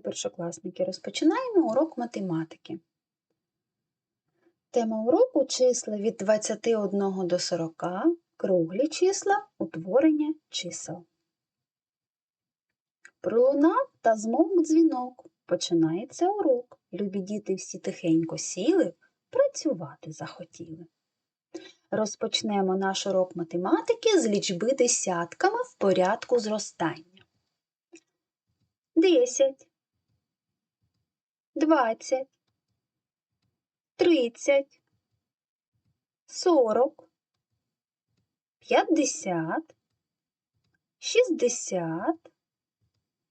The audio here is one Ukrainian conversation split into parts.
першокласники, розпочинаємо урок математики. Тема уроку числа від 21 до 40, круглі числа, утворення чисел. Пролунав та змовк дзвінок. Починається урок. Любі діти всі тихенько сіли, працювати захотіли. Розпочнемо наш урок математики з лічби десятками в порядку зростання. 10, 20, 30, 40, 50, 60,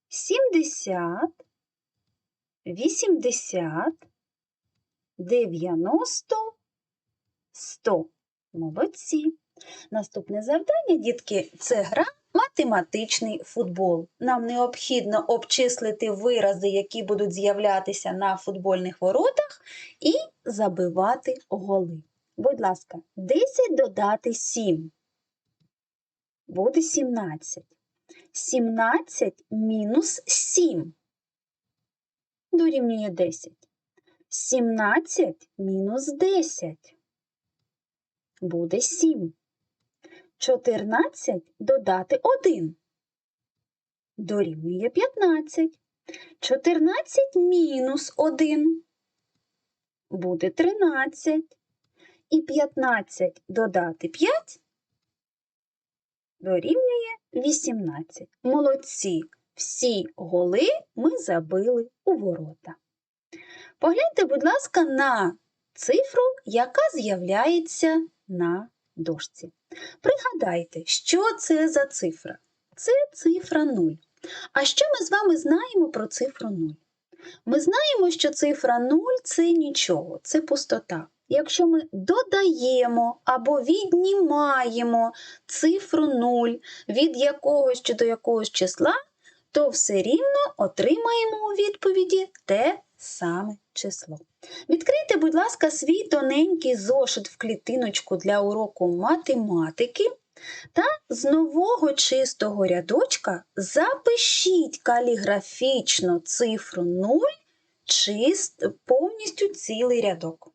70, 80, 90, 100. Молодці. Наступне завдання, дітки, це гра математичний футбол. Нам необхідно обчислити вирази, які будуть з'являтися на футбольних воротах, і забивати голи. Будь ласка, 10 додати 7. Буде 17. 17 мінус 7. Дорівнює 10. 17 мінус 10. Буде 7. 14 додати 1. Дорівнює 15. 14 мінус 1 буде 13. І 15 додати 5 дорівнює 18. Молодці! Всі голи ми забили у ворота. Погляньте, будь ласка, на цифру, яка з'являється на дошці. Пригадайте, що це за цифра? Це цифра 0. А що ми з вами знаємо про цифру 0? Ми знаємо, що цифра 0 це нічого, це пустота. Якщо ми додаємо або віднімаємо цифру 0 від якогось чи до якогось числа, то все рівно отримаємо у відповіді те саме число. Відкрийте, будь ласка, свій тоненький зошит в клітиночку для уроку математики та з нового чистого рядочка запишіть каліграфічно цифру 0 чист, повністю цілий рядок.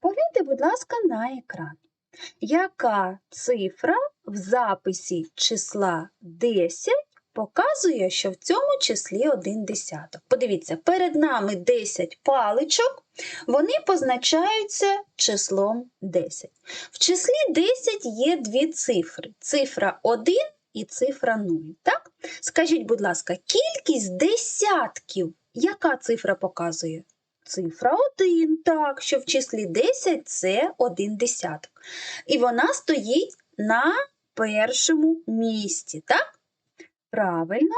Погляньте, будь ласка, на екран. Яка цифра в записі числа 10 показує, що в цьому числі один десяток. Подивіться, перед нами 10 паличок, вони позначаються числом 10. В числі 10 є дві цифри: цифра 1 і цифра 0. Так? Скажіть, будь ласка, кількість десятків, яка цифра показує? Цифра 1, так, що в числі 10 це 1 десяток. І вона стоїть на першому місці, так? Правильно.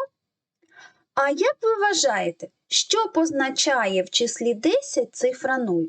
А як ви вважаєте, що позначає в числі 10 цифра 0?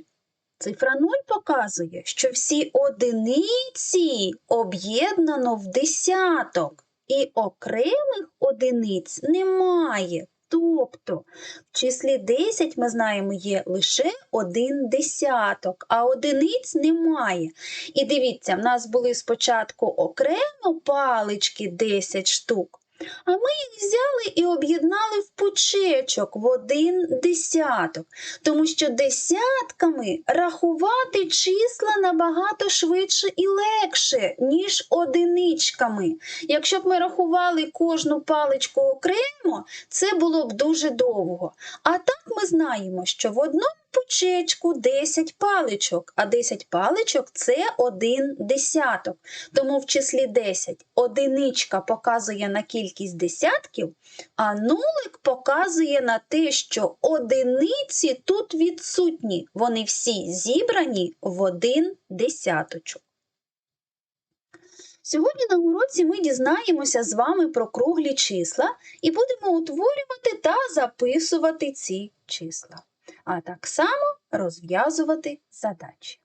Цифра 0 показує, що всі одиниці об'єднано в десяток, і окремих одиниць немає. Тобто в числі 10 ми знаємо є лише один десяток, а одиниць немає. І дивіться, в нас були спочатку окремо палички 10 штук. А ми їх взяли і об'єднали в пучечок в один десяток, тому що десятками рахувати числа набагато швидше і легше, ніж одиничками. Якщо б ми рахували кожну паличку окремо, це було б дуже довго. А так ми знаємо, що в одному пучечку 10 паличок, а 10 паличок це один десяток. Тому в числі 10 одиничка показує на кількість десятків, а нулик показує на те, що одиниці тут відсутні. Вони всі зібрані в один десяточок. Сьогодні на уроці ми дізнаємося з вами про круглі числа і будемо утворювати та записувати ці числа а так само розв'язувати задачі.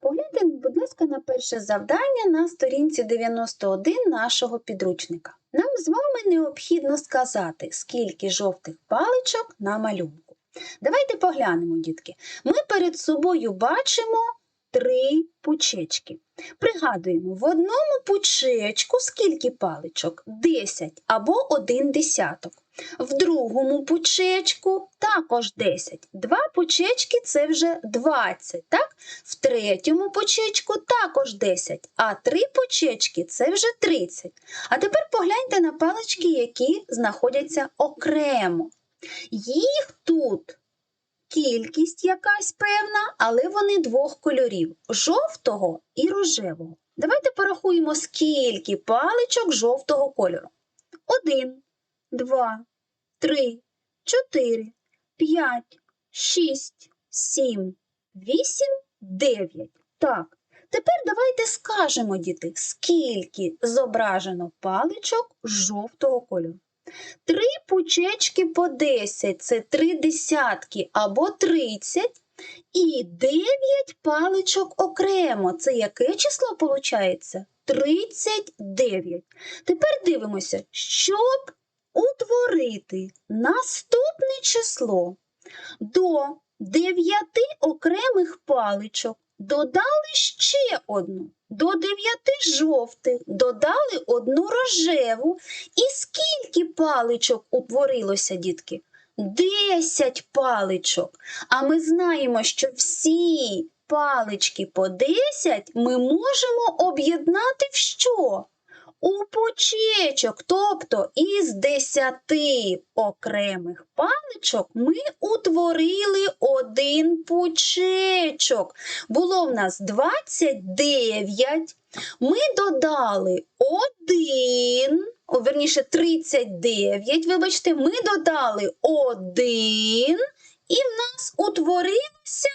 Погляньте, будь ласка, на перше завдання на сторінці 91 нашого підручника. Нам з вами необхідно сказати, скільки жовтих паличок на малюнку. Давайте поглянемо, дітки. Ми перед собою бачимо три пучечки. Пригадуємо, в одному пучечку скільки паличок? 10 або один десяток. В другому пучечку також 10. Два пучечки це вже 20, так? В третьому пучечку також 10, а три пучечки це вже 30. А тепер погляньте на палички, які знаходяться окремо. Їх тут кількість якась певна, але вони двох кольорів жовтого і рожевого. Давайте порахуємо, скільки паличок жовтого кольору. Один, два, три, чотири, п'ять, шість, сім, вісім, дев'ять. Так, тепер давайте скажемо, діти, скільки зображено паличок жовтого кольору. Три пучечки по 10 це три десятки або 30. І 9 паличок окремо. Це яке число виходить? 39. Тепер дивимося, щоб утворити наступне число до 9 окремих паличок додали ще одну. До 9 жовтих додали одну рожеву. І скільки паличок утворилося, дітки? 10 паличок. А ми знаємо, що всі палички по 10 ми можемо об'єднати в що? У пучечок, тобто із 10 окремих паличок ми утворили один пучечок. Було в нас 29, ми додали 1, о, верніше 39, вибачте, ми додали 1, і в нас утворилося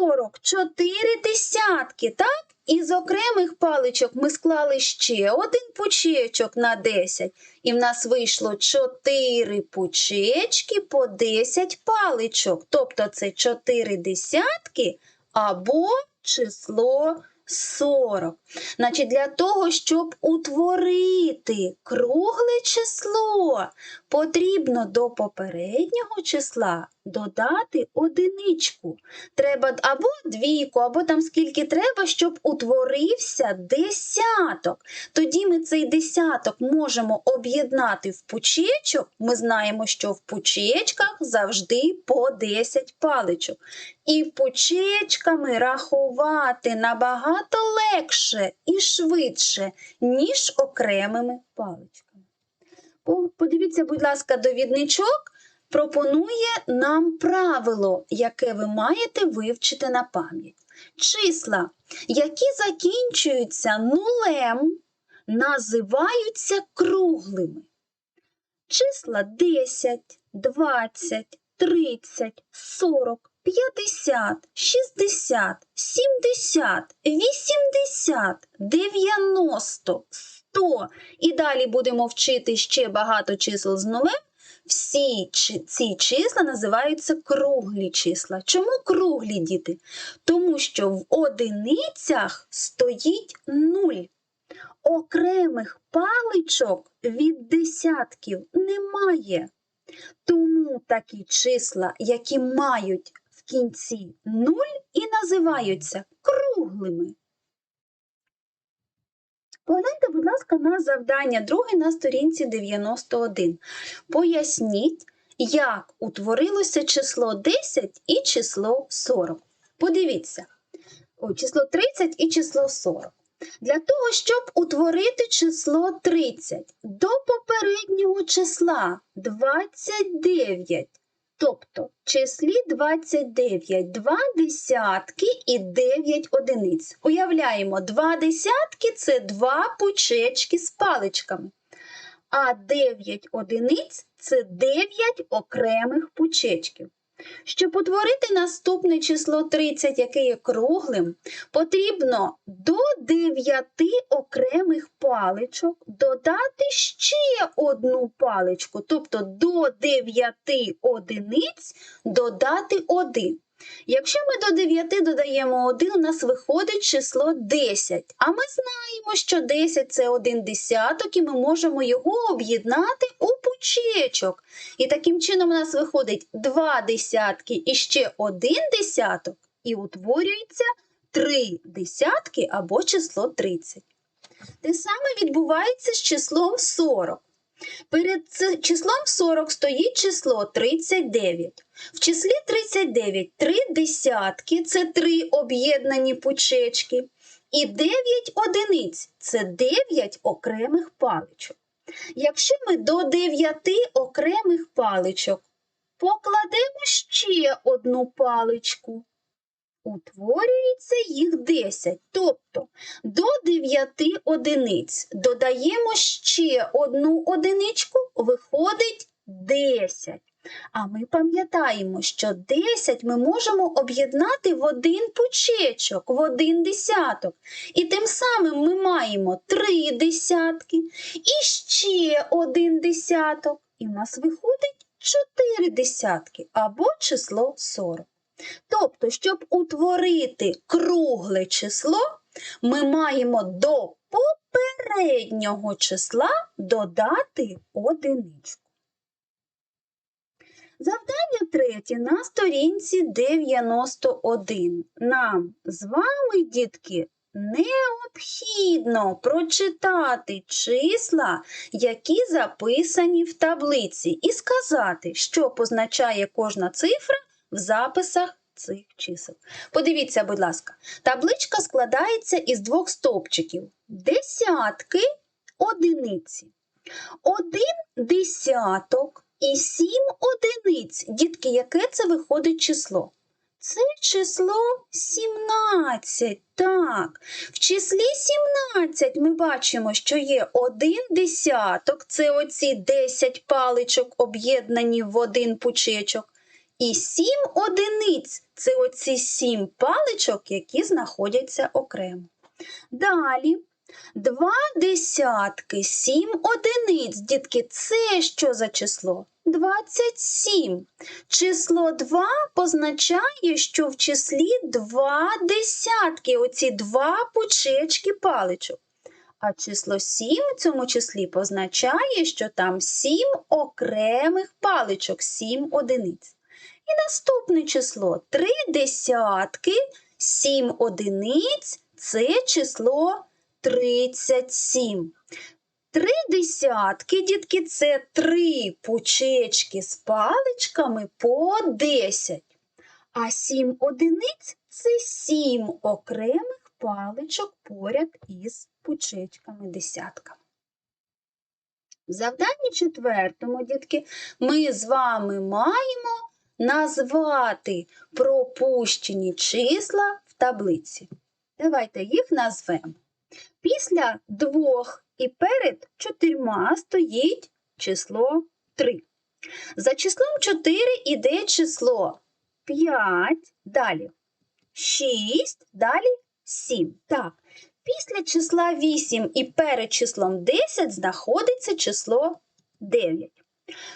44 десятки, так? Із окремих паличок ми склали ще один пучечок на 10, і в нас вийшло 4 пучечки по 10 паличок. Тобто це 4 десятки або число 40. Значить, для того, щоб утворити кругле число, потрібно до попереднього числа додати одиничку. Треба або двійку, або там скільки треба, щоб утворився десяток. Тоді ми цей десяток можемо об'єднати в пучечок. Ми знаємо, що в пучечках завжди по 10 паличок. І пучечками рахувати набагато легше і швидше, ніж окремими паличками. Подивіться, будь ласка, довідничок пропонує нам правило, яке ви маєте вивчити на пам'ять. Числа, які закінчуються нулем, називаються круглими. Числа 10, 20, 30, 40, 50, 60, 70, 80, 90, 100. І далі будемо вчити ще багато чисел з нулем. Всі ці числа називаються круглі числа. Чому круглі діти? Тому що в одиницях стоїть нуль. Окремих паличок від десятків немає. Тому такі числа, які мають в кінці нуль, і називаються круглими. Погляньте, будь ласка, на завдання друге на сторінці 91. Поясніть, як утворилося число 10 і число 40. Подивіться, о, число 30 і число 40. Для того, щоб утворити число 30 до попереднього числа 29, тобто в числі 29 два десятки і 9 одиниць. Уявляємо, два десятки це два пучечки з паличками, а 9 одиниць це 9 окремих пучечків. Щоб утворити наступне число 30, яке є круглим, потрібно до 9 окремих паличок додати ще одну паличку, тобто до 9 одиниць додати 1. Якщо ми до 9 додаємо 1, у нас виходить число 10. А ми знаємо, що 10 це 1 десяток, і ми можемо його об'єднати у пучечок. І таким чином у нас виходить 2 десятки і ще 1 десяток і утворюється три десятки або число 30. Те саме відбувається з числом 40. Перед числом 40 стоїть число 39. В числі 39 три десятки це три об'єднані пучечки, і 9 одиниць це 9 окремих паличок. Якщо ми до 9 окремих паличок покладемо ще одну паличку, утворюється їх 10. Тобто до 9 одиниць додаємо ще одну одиничку, виходить 10. А ми пам'ятаємо, що 10 ми можемо об'єднати в один пучечок, в один десяток. І тим самим ми маємо 3 десятки і ще один десяток. І в нас виходить 4 десятки або число 40. Тобто, щоб утворити кругле число, ми маємо до попереднього числа додати одиничку. Завдання третє на сторінці 91. Нам з вами, дітки, необхідно прочитати числа, які записані в таблиці, і сказати, що позначає кожна цифра в записах цих чисел. Подивіться, будь ласка, табличка складається із двох стовпчиків: десятки, одиниці. Один десяток і сім одиниць. Дітки, яке це виходить число? Це число 17. Так, в числі 17 ми бачимо, що є один десяток, це оці 10 паличок об'єднані в один пучечок. І 7 одиниць це оці 7 паличок, які знаходяться окремо. Далі Два десятки, сім одиниць. Дітки, це що за число? 27. Число 2 позначає, що в числі два десятки, оці два пучечки паличок. А число 7 в цьому числі позначає, що там 7 окремих паличок, 7 одиниць. І наступне число 3 десятки, 7 одиниць це число 37. Три десятки, дітки, це три пучечки з паличками по 10. А сім одиниць це сім окремих паличок поряд із пучечками десятками. В завданні четвертому, дітки, ми з вами маємо назвати пропущені числа в таблиці. Давайте їх назвемо. Після двох і перед чотирма стоїть число 3. За числом 4 іде число 5, далі 6, далі 7. Так, після числа 8 і перед числом 10 знаходиться число 9.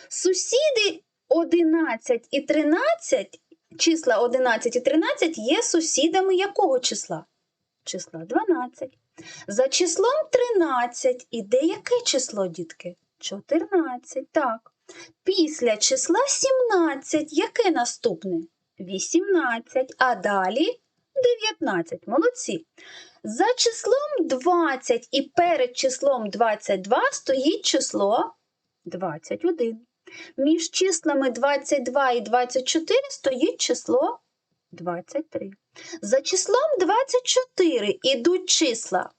Сусіди 11 і 13, числа 11 і 13 є сусідами якого числа? Числа 12. За числом 13 іде яке число, дітки? 14. Так. Після числа 17 яке наступне? 18. А далі 19. Молодці. За числом 20 і перед числом 22 стоїть число 21. Між числами 22 і 24 стоїть число 23. За числом 24 ідуть числа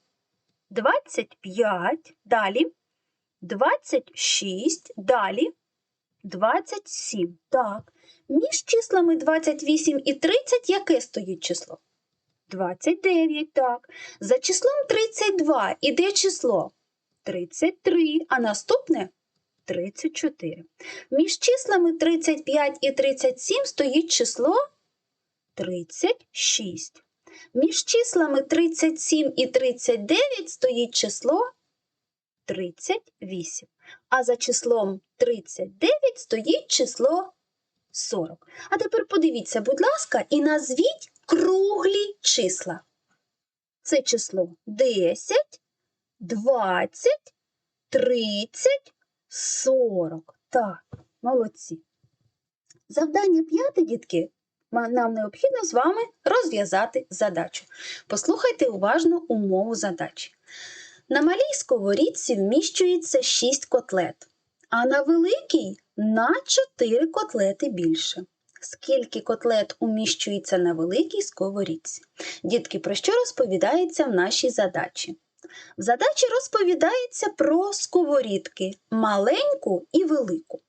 25, далі 26, далі 27. Так. Між числами 28 і 30 яке стоїть число? 29, так. За числом 32 іде число 33, а наступне 34. Між числами 35 і 37 стоїть число 36. Між числами 37 і 39 стоїть число 38. А за числом 39 стоїть число 40. А тепер подивіться, будь ласка, і назвіть круглі числа. Це число 10, 20, 30, 40. Так, молодці. Завдання п'яте, дітки, нам необхідно з вами розв'язати задачу. Послухайте уважно умову задачі. На малій сковорідці вміщується 6 котлет, а на великій на 4 котлети більше. Скільки котлет уміщується на великій сковорідці? Дітки, про що розповідається в нашій задачі? В задачі розповідається про сковорідки маленьку і велику.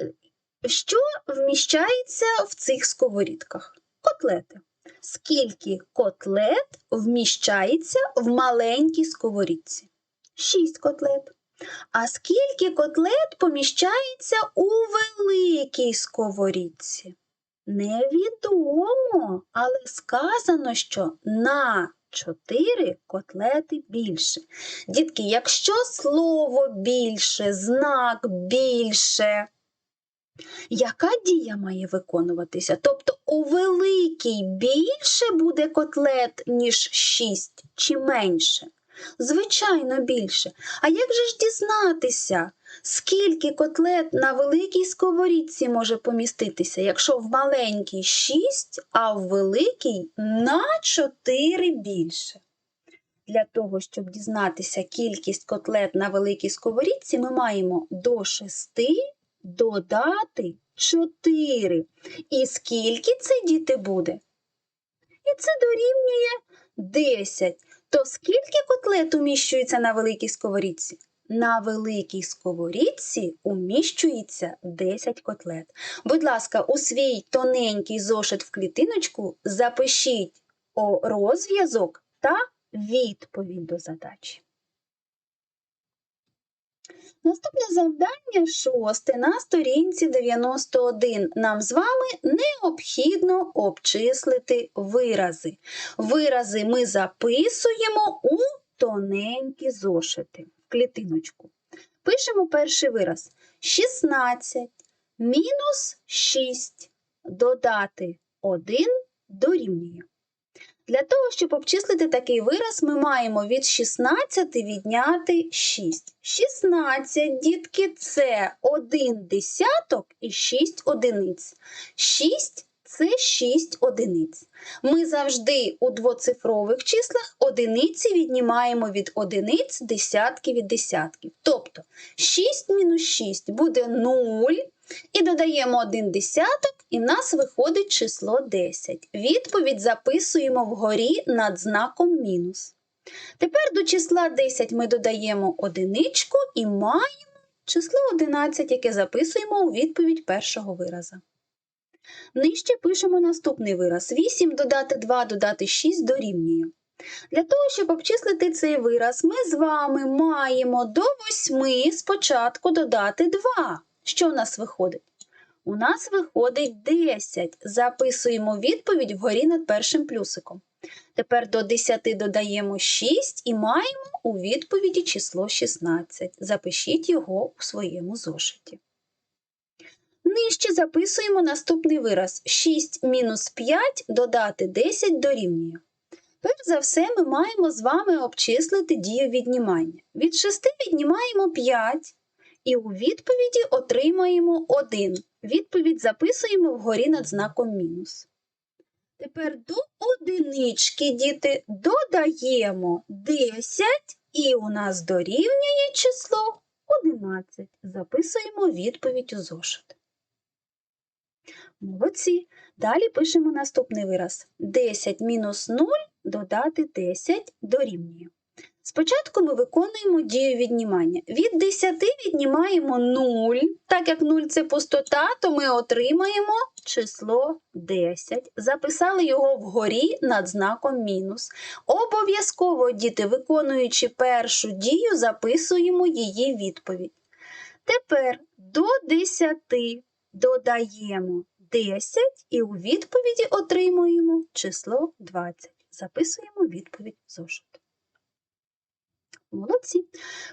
Е, Що вміщається в цих сковорідках? Котлети. Скільки котлет вміщається в маленькій сковорідці? Шість котлет. А скільки котлет поміщається у великій сковорідці? Невідомо, але сказано, що на 4 котлети більше. Дітки, якщо слово більше, знак більше, яка дія має виконуватися? Тобто у великій більше буде котлет, ніж 6 чи менше? Звичайно, більше. А як же ж дізнатися, скільки котлет на великій сковорідці може поміститися, якщо в маленькій 6, а в великій на 4 більше? Для того, щоб дізнатися кількість котлет на великій сковорідці, ми маємо до 6 додати 4. І скільки це діти буде? І це дорівнює 10. То скільки котлет уміщується на великій сковорідці? На великій сковорідці уміщується 10 котлет. Будь ласка, у свій тоненький зошит в клітиночку запишіть розв'язок та відповідь до задачі. Наступне завдання шосте на сторінці 91. Нам з вами необхідно обчислити вирази. Вирази ми записуємо у тоненькі зошити клітиночку. Пишемо перший вираз. 16 мінус 6 додати 1 дорівнює. Для того, щоб обчислити такий вираз, ми маємо від 16 відняти 6. 16, дітки, це 1 десяток і 6 одиниць. 6 це 6 одиниць. Ми завжди у двоцифрових числах одиниці віднімаємо від одиниць десятки від десятків. Тобто 6 мінус 6 буде 0, і додаємо 1 десяток, і нас виходить число 10. Відповідь записуємо вгорі над знаком мінус. Тепер до числа 10 ми додаємо одиничку і маємо число 11, яке записуємо у відповідь першого вираза. Нижче пишемо наступний вираз. 8 додати 2 додати 6 дорівнює. Для того, щоб обчислити цей вираз, ми з вами маємо до 8 спочатку додати 2. Що у нас виходить? У нас виходить 10. Записуємо відповідь вгорі над першим плюсиком. Тепер до 10 додаємо 6 і маємо у відповіді число 16. Запишіть його у своєму зошиті. Нижче записуємо наступний вираз. 6 мінус 5 додати 10 дорівнює. Перш за все, ми маємо з вами обчислити дію віднімання. Від 6 віднімаємо 5 і у відповіді отримаємо 1. Відповідь записуємо вгорі над знаком мінус. Тепер до одинички, діти, додаємо 10 і у нас дорівнює число 11. Записуємо відповідь у зошит. Молодці. Далі пишемо наступний вираз. 10 мінус 0 додати 10 дорівнює. Спочатку ми виконуємо дію віднімання. Від 10 віднімаємо 0. Так як 0 це пустота, то ми отримаємо число 10. Записали його вгорі над знаком мінус. Обов'язково, діти, виконуючи першу дію, записуємо її відповідь. Тепер до 10 додаємо 10 і у відповіді отримуємо число 20. Записуємо відповідь зошит. Молодці.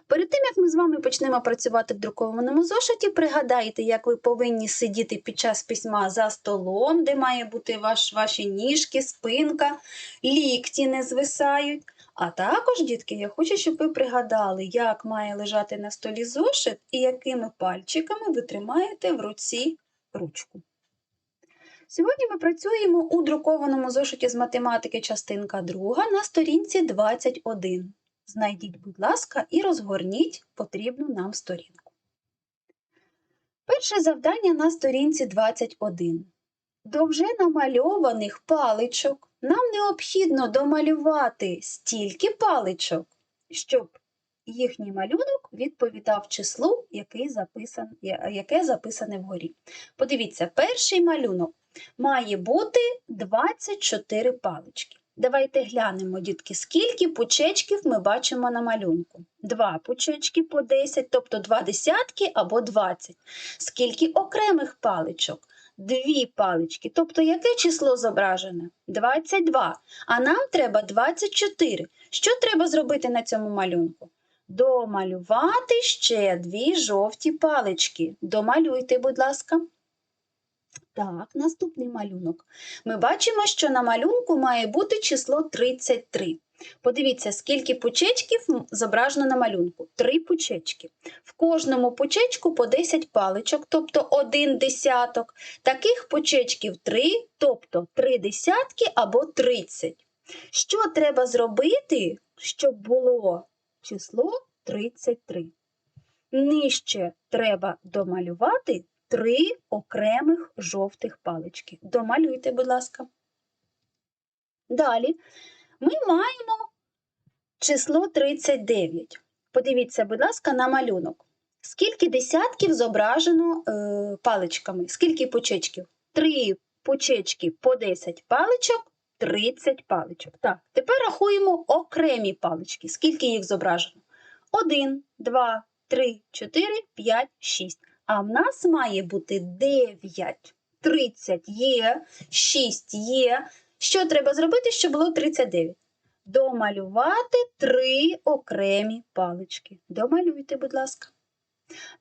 Перед тим, як ми з вами почнемо працювати в друкованому зошиті, пригадайте, як ви повинні сидіти під час письма за столом, де має бути ваш, ваші ніжки, спинка, лікті не звисають. А також, дітки, я хочу, щоб ви пригадали, як має лежати на столі зошит і якими пальчиками ви тримаєте в руці ручку. Сьогодні ми працюємо у друкованому зошиті з математики частинка 2 на сторінці 21. Знайдіть, будь ласка, і розгорніть потрібну нам сторінку. Перше завдання на сторінці 21. До вже намальованих паличок нам необхідно домалювати стільки паличок, щоб їхній малюнок відповідав числу, яке записане вгорі. Подивіться, перший малюнок має бути 24 палички. Давайте глянемо, дітки, скільки пучечків ми бачимо на малюнку. Два пучечки по 10, тобто два десятки або 20. Скільки окремих паличок? Дві палички. Тобто яке число зображене? 22. А нам треба 24. Що треба зробити на цьому малюнку? Домалювати ще дві жовті палички. Домалюйте, будь ласка. Так, наступний малюнок. Ми бачимо, що на малюнку має бути число 33. Подивіться, скільки пучечків зображено на малюнку. Три пучечки. В кожному пучечку по 10 паличок, тобто один десяток. Таких пучечків 3, тобто 3 десятки або 30. Що треба зробити, щоб було число 33? Нижче треба домалювати три окремих жовтих палички. Домалюйте, будь ласка. Далі ми маємо число 39. Подивіться, будь ласка, на малюнок. Скільки десятків зображено е, паличками? Скільки пучечків? Три пучечки по 10 паличок, 30 паличок. Так, тепер рахуємо окремі палички. Скільки їх зображено? 1, 2, 3, 4, 5, 6. А в нас має бути 9. 30 є, 6 є. Що треба зробити, щоб було 39? Домалювати три окремі палички. Домалюйте, будь ласка.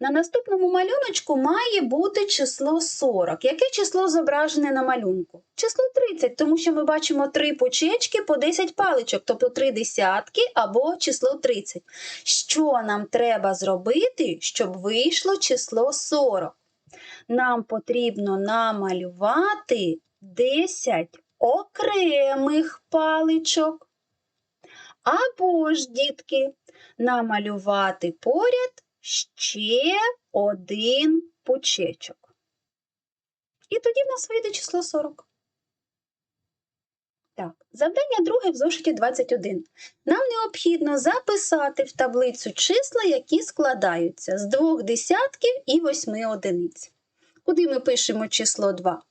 На наступному малюночку має бути число 40. Яке число зображене на малюнку? Число 30, тому що ми бачимо три пучечки по 10 паличок, тобто три десятки або число 30. Що нам треба зробити, щоб вийшло число 40? Нам потрібно намалювати 10 окремих паличок. Або ж, дітки, намалювати поряд ще один пучечок. І тоді в нас вийде число 40. Так, завдання друге в зошиті 21. Нам необхідно записати в таблицю числа, які складаються з двох десятків і восьми одиниць. Куди ми пишемо число 2?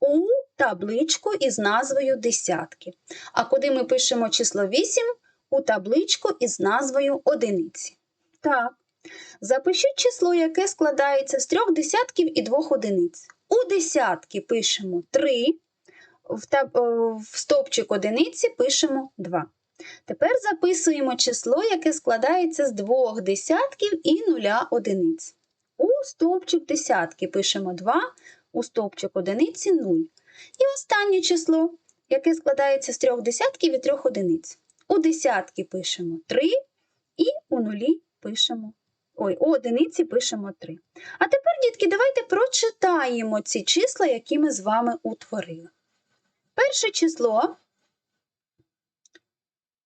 У табличку із назвою десятки. А куди ми пишемо число 8? У табличку із назвою одиниці. Так, запишіть число, яке складається з трьох десятків і двох одиниць. У десятки пишемо 3, в, таб... в стовпчик одиниці пишемо 2. Тепер записуємо число, яке складається з двох десятків і нуля одиниць. У стовпчик десятки пишемо 2, у стовпчик одиниці 0. І останнє число, яке складається з трьох десятків і трьох одиниць. У десятки пишемо 3 і у нулі пишемо. Ой, у одиниці пишемо 3. А тепер, дітки, давайте прочитаємо ці числа, які ми з вами утворили. Перше число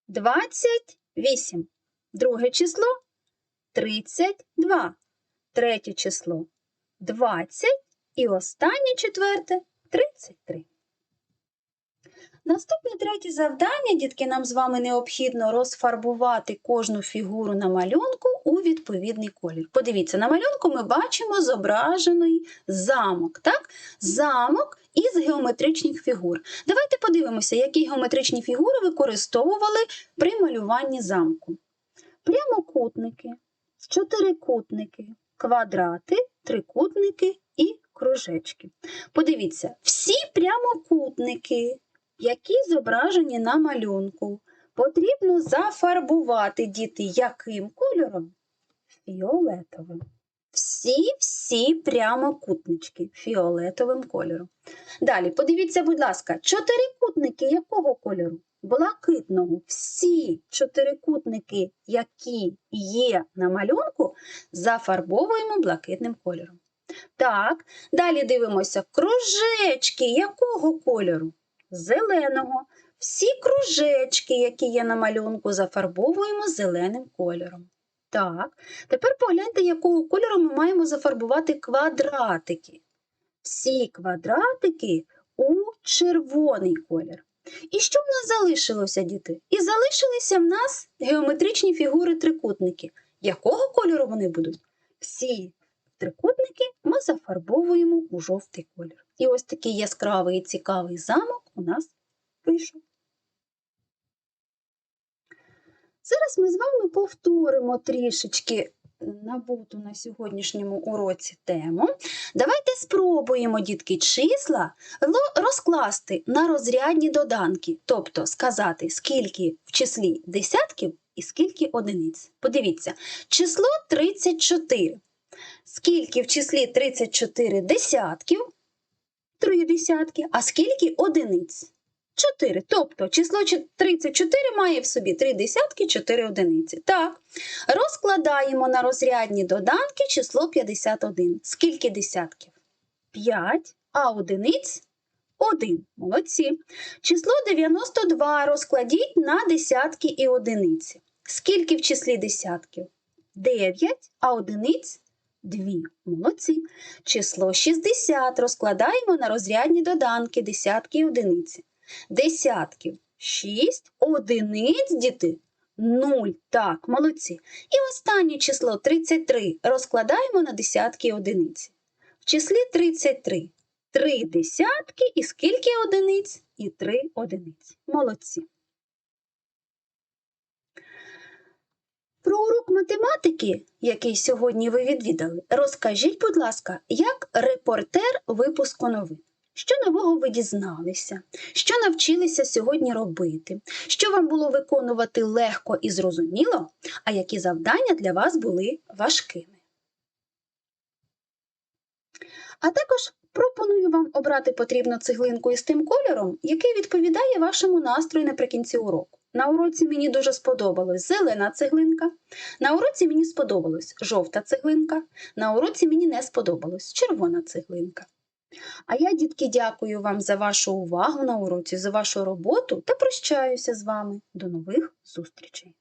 28. Друге число 32. Третє число 20. І останнє четверте 33. Наступне третє завдання, дітки, нам з вами необхідно розфарбувати кожну фігуру на малюнку у відповідний колір. Подивіться, на малюнку ми бачимо зображений замок. Так? Замок із геометричних фігур. Давайте подивимося, які геометричні фігури використовували при малюванні замку. Прямокутники, чотирикутники, квадрати, трикутники і кружечки. Подивіться, всі прямокутники, які зображені на малюнку, потрібно зафарбувати діти яким кольором? Фіолетовим. Всі-всі прямокутнички фіолетовим кольором. Далі, подивіться, будь ласка, чотирикутники якого кольору? Блакитного. Всі чотирикутники, які є на малюнку, зафарбовуємо блакитним кольором. Так, далі дивимося. Кружечки якого кольору? Зеленого. Всі кружечки, які є на малюнку, зафарбовуємо зеленим кольором. Так, тепер погляньте, якого кольору ми маємо зафарбувати квадратики. Всі квадратики у червоний колір. І що в нас залишилося, діти? І залишилися в нас геометричні фігури трикутники. Якого кольору вони будуть? Всі трикутники ми зафарбовуємо у жовтий колір. І ось такий яскравий і цікавий замок у нас вийшов. Зараз ми з вами повторимо трішечки набуту на сьогоднішньому уроці тему. Давайте спробуємо, дітки, числа розкласти на розрядні доданки, тобто сказати, скільки в числі десятків і скільки одиниць. Подивіться, число 34. Скільки в числі 34 десятків? Три десятки, а скільки одиниць? 4. Тобто число 34 має в собі 3 десятки, 4 одиниці. Так. Розкладаємо на розрядні доданки число 51. Скільки десятків? 5, а одиниць 1. Молодці. Число 92 розкладіть на десятки і одиниці. Скільки в числі десятків? 9, а одиниць 2. Молодці. Число 60 розкладаємо на розрядні доданки десятки і одиниці. Десятків 6, одиниць діти 0. Так, молодці. І останнє число 33 розкладаємо на десятки і одиниці. В числі 33 3 десятки і скільки одиниць? І 3 одиниці. Молодці. Про урок математики, який сьогодні ви відвідали, розкажіть, будь ласка, як репортер випуску новин. Що нового ви дізналися? Що навчилися сьогодні робити? Що вам було виконувати легко і зрозуміло, а які завдання для вас були важкими? А також пропоную вам обрати потрібну цеглинку із тим кольором, який відповідає вашому настрою наприкінці уроку. На уроці мені дуже сподобалось зелена цеглинка, на уроці мені сподобалась жовта цеглинка, на уроці мені не сподобалась червона цеглинка. А я, дітки, дякую вам за вашу увагу на уроці, за вашу роботу та прощаюся з вами. До нових зустрічей!